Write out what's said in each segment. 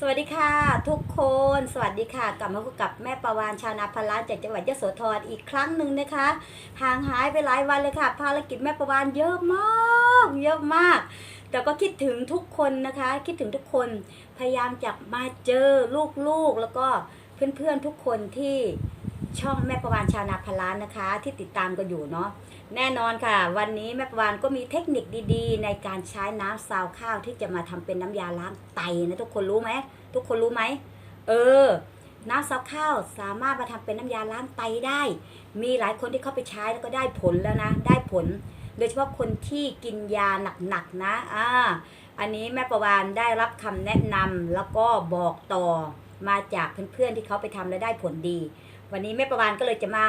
สวัสดีค่ะทุกคนสวัสดีค่ะ กลับมาพบกับแม่ประวานชาวนาพลานจากจังหวัดยโสธรอีกครั้งหนึ่งนะคะ ห่างหายไปหลายวันเลยค่ะ ภารกิจแม่ประวานเยอะมากเยอะมาก แต่ก็คิดถึงทุกคนนะคะ คิดถึงทุกคนพยายามจะมาเจอลูกๆ แล้วก็เพื่อนๆทุกคนที่ ช่องแม่ประวานชาวนาพล้านนะคะ ที่ติดตามกันอยู่เนาะแน่นอนค่ะ วันนี้แม่ประวานก็มีเทคนิคดีๆ ในการใช้น้ำซาวข้าวที่จะมาทำเป็นน้ำยาล้างไตนะทุกคนรู้ไหมทุกคนรู้ไหมเออ น้ำซาวข้าวสามารถมาทำเป็นน้ำยาล้างไตได้ มีหลายคนที่เข้าไปใช้แล้วก็ได้ผลแล้วนะ ได้ผล โดยเฉพาะคนที่กินยาหนักๆนะอ่าอันนี้แม่ประวานได้รับคำแนะนำแล้วก็บอกต่อมาจากเพื่อนๆที่เขาไปทำแล้วได้ผลดี วันนี้แม่ประวานก็เลยจะมา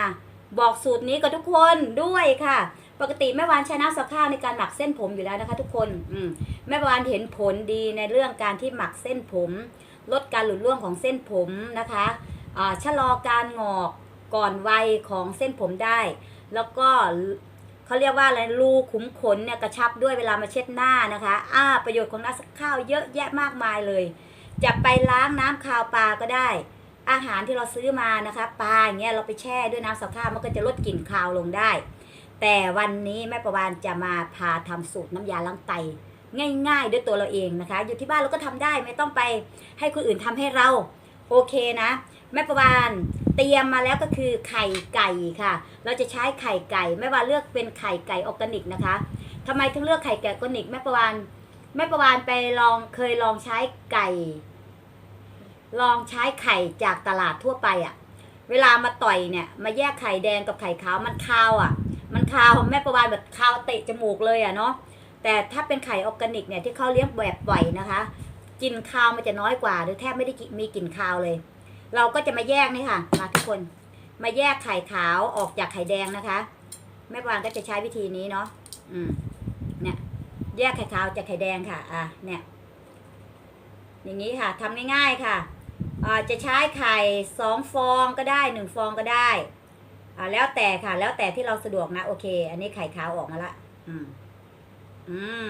บอกสูตรนี้กับทุกคนด้วยค่ะ ปกติแม่วานใช้น้ำสักข้าวในการหมักเส้นผมอยู่แล้วนะคะ ทุกคนอืแม่วานเห็นผลดีในเรื่องการที่หมักเส้นผม ลดการหลุดร่วงของเส้นผมนะคะชะลอการงอกก่อนวัยของเส้นผมได้ แล้วก็เขาเรียกว่าอะไรรูขุมขนเนี่ยกระชับด้วยเวลามาเช็ดหน้านะคะอ่าประโยชน์ของน้ำสักข้าวเยอะแยะมากมายเลย จะไปล้างน้ำคาวปลาก็ได้ อาหารที่เราซื้อมานะคะปลาอย่างเงี้ยเราไปแช่ด้วยน้ำสักข้าวมันก็จะลดกลิ่นคาวลงได้ แต่วันนี้แม่ประวานจะมาพาทำสูตรน้ำยาล้างไตง่าย ๆ ด้วยตัวเราเองนะคะ อยู่ที่บ้านเราก็ทำได้ไม่ต้องไปให้คนอื่นทำให้เราโอเคนะ แม่ประวานเตรียมมาแล้วก็คือไข่ไก่ค่ะ เราจะใช้ไข่ไก่แม่ว่าเลือกเป็นไข่ไก่ออร์แกนิกนะคะทำไมถึงเลือกไข่ไก่ออร์แกนิกแม่ประวานแม่ประวานไปลองเคยลองใช้ไก่ ลองใช้ไข่จากตลาดทั่วไปอะ่ะ เวลามาต่อยเนี่ย มาแยกไข่แดงกับไข่ขาวมันคาวอะ่ะ มันคาวแม่ประวานแบบคาวเตะจมูกเลยอะ่ะเนาะแต่ถ้าเป็นไข่ออร์แกนิกเนี่ยที่เขาเลี้ยงแบบปล่อยนะคะกลิ่นคาวมันจะน้อยกว่า หรือแทบไม่ได้มีกลิ่นคาวเลย เราก็จะมาแยกนี่ค่ะมาทุกคนมาแยกไข่ขาวออกจากไข่แดงนะคะ แม่ประวานก็จะใช้วิธีนี้เนาะอืมเนี่ย แยกไข่ขาวจากไข่แดงค่ะ อะเนี่ย อย่างนี้ค่ะทำง่ายๆค่ะ จะใช้ไข่สองฟองก็ได้หนึ่งฟองก็ได้อ่าแล้วแต่ค่ะ แล้วแต่ที่เราสะดวกนะ โอเค อันนี้ไข่ขาวออกมาละอืม อืม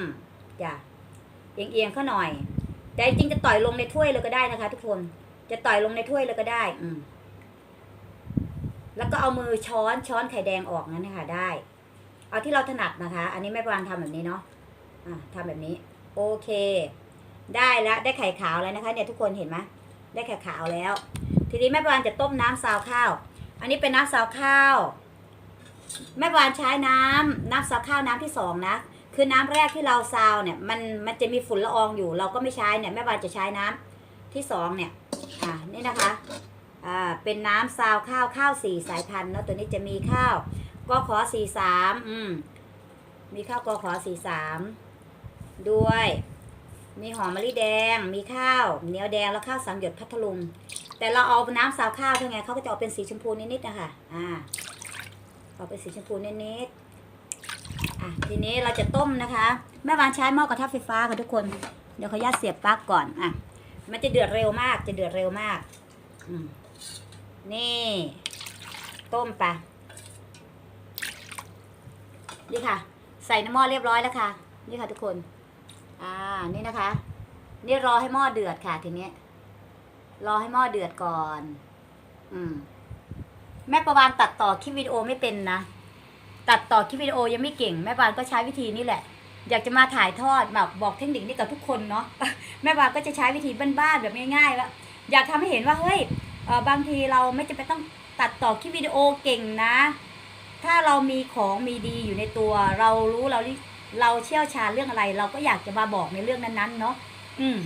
จ้ะเอียงเอียงๆเขาหน่อย แต่จริงจะต่อยลงในถ้วยเลยก็ได้นะคะ ทุกคน จะต่อยลงในถ้วยเลยก็ได้ อืม แล้วก็เอามือช้อนช้อนไข่แดงออกนั่นนะคะได้ เอาที่เราถนัดนะคะ อันนี้แม่ปางทำแบบนี้เนาะอ่าทำแบบนี้ โอเค ได้แล้วได้ไข่ขาวแล้วนะคะ เนี่ยทุกคนเห็นไหม ได้ไข่ขาวแล้ว ทีนี้แม่ปางจะต้มน้ำซาวข้าว อันนี้เป็นน้ำซาวข้าว แม่ปางใช้น้ำน้ำซาวข้าวน้ำที่สองนะ คือน้ำแรกที่เราซาวเนี่ยมันมันจะมีฝุ่นละอองอยู่ เราก็ไม่ใช้เนี่ยแม่ปางจะใช้น้ำที่สองเนี่ยอ่านี่นะคะอ่าเป็นน้ำซาวข้าวข้าวสี่สายพันธุ์เนาะตัวนี้จะมีข้าวกขอสี่สามอืมมีข้าวกขอสี่สามด้วย มีหอมมะลิแดง มีข้าวเหนียวแดงแล้วข้าวสามหยดพัทลุง แต่เราเอาน้ำซาวข้าวเท่าไงเขาก็จะออกเป็นสีชมพูนิดๆนะคะอ่าออกเป็นสีชมพูนิดๆอะทีนี้เราจะต้มนะคะ แม่วานใช้หม้อกระทะไฟฟ้าค่ะทุกคน เดี๋ยวขออนุญาตเสียบปลั๊กก่อนอะมันจะเดือดเร็วมาก จะเดือดเร็วมากอืมนี่ ต้มไปนี่ค่ะ ใส่น้ำหม้อเรียบร้อยแล้วค่ะ นี่ค่ะทุกคน อ่า นี่นะคะ นี่รอให้หม้อเดือดค่ะทีนี้ รอให้หม้อเดือดก่อน อืม แม่ประวานตัดต่อคลิปวิดีโอไม่เป็นนะ ตัดต่อคลิปวิดีโอยังไม่เก่ง แม่ประวานก็ใช้วิธีนี้แหละ อยากจะมาถ่ายทอดแบบบอกเทคนิคนี้กับทุกคนเนาะ แม่ประวานก็จะใช้วิธีบ้านๆแบบง่ายๆว่า อยากทำให้เห็นว่าเฮ้ยบางทีเราไม่จำเป็นต้องตัดต่อคลิปวิดีโอเก่งนะ ถ้าเรามีของมีดีอยู่ในตัว เรารู้เรา เราเชี่ยวชาญเรื่องอะไร เราก็อยากจะมาบอกในเรื่องนั้นๆเนาะอืม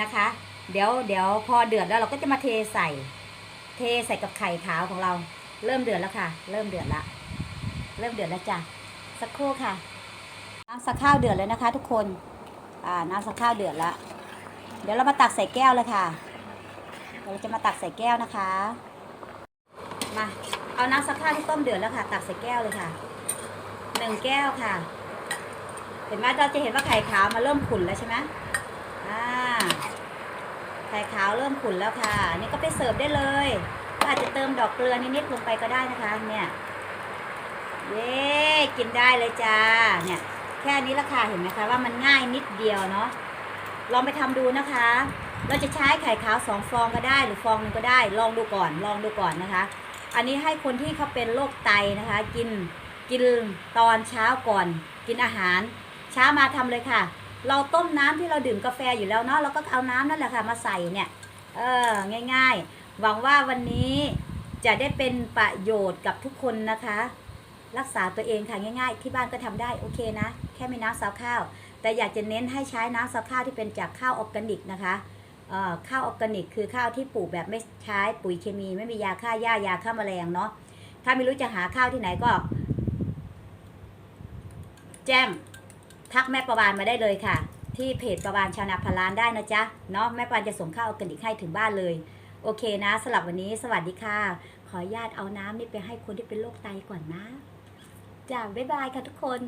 นะคะ เดี๋ยวเดี๋ยวพอเดือดแล้วเราก็จะมาเทใส่ เทใส่กับไข่ขาวของเรา เริ่มเดือดแล้วค่ะ เริ่มเดือดละ เริ่มเดือดแล้วจ้ะสักครู่ค่ะน้ำสักข้าวเดือดแล้วนะคะ ทุกคนอ่าน้ำสักข้าวเดือดล้วเดี๋ยวเรามาตักใส่แก้วเลยค่ะเดี๋ยวเราจะมาตักใส่แก้วนะคะ มา เอาน้ำสักข้าวที่ต้มเดือดแล้วค่ะ ตักใส่แก้วเลยค่ะหนึ่งแก้วค่ะ เห็นไหมเราจะเห็นว่าไข่ขาวมาเริ่มขุ่นแล้วใช่ไหมอ่าไข่ขาวเริ่มขุ่นแล้วค่ะนี่ก็ไปเสิร์ฟได้เลยก็อาจจะเติมดอกเกลือนิดๆลงไปก็ได้นะคะ เนี่ยเย้กินได้เลยจ้าเนี่ยแค่นี้ละค่ะเห็นไหมคะว่ามันง่ายนิดเดียวเนาะลองไปทำดูนะคะ เราจะใช้ไข่ขาวสองฟองก็ได้หรือฟองหนึงก็ได้ ลองดูก่อนลองดูก่อนนะคะ อันนี้ให้คนที่เขาเป็นโรคไตนะคะ กินกินตอนเช้าก่อน กินอาหาร ช้ามาทำเลยค่ะ เราต้มน้ำที่เราดื่มกาแฟอยู่แล้วเนาะเราก็เอาน้ำนั่นแหละค่ะมาใส่เนี่ยเออง่าย ๆ หวังว่าวันนี้จะได้เป็นประโยชน์กับทุกคนนะคะ รักษาตัวเองค่ะง่าย ๆ ที่บ้านก็ทำได้โอเคนะ แค่มีน้ำซาวข้าว แต่อยากจะเน้นให้ใช้น้ำซาวข้าวที่เป็นจากข้าวออร์แกนิกนะคะเอ่อข้าวออร์แกนิก คือข้าวที่ปลูกแบบไม่ใช้ปุ๋ยเคมี ไม่มียาฆ่าหญ้ายาฆ่าแมลงเนาะถ้าไม่รู้จะหาข้าวที่ไหนก็ แจ้ง ทักแม่ประวานมาได้เลยค่ะ ที่เพจประวานชาวนาพารานได้นะจ๊ะเนาะแม่ประวานจะส่งข้าวออร์แกนิกให้ถึงบ้านเลย โอเคนะสำหรับวันนี้สวัสดีค่ะ ขออนุญาตเอาน้ำนี่ไปให้คนที่เป็นโรคไตก่อนนะจ้าบ๊ายบายค่ะทุกคน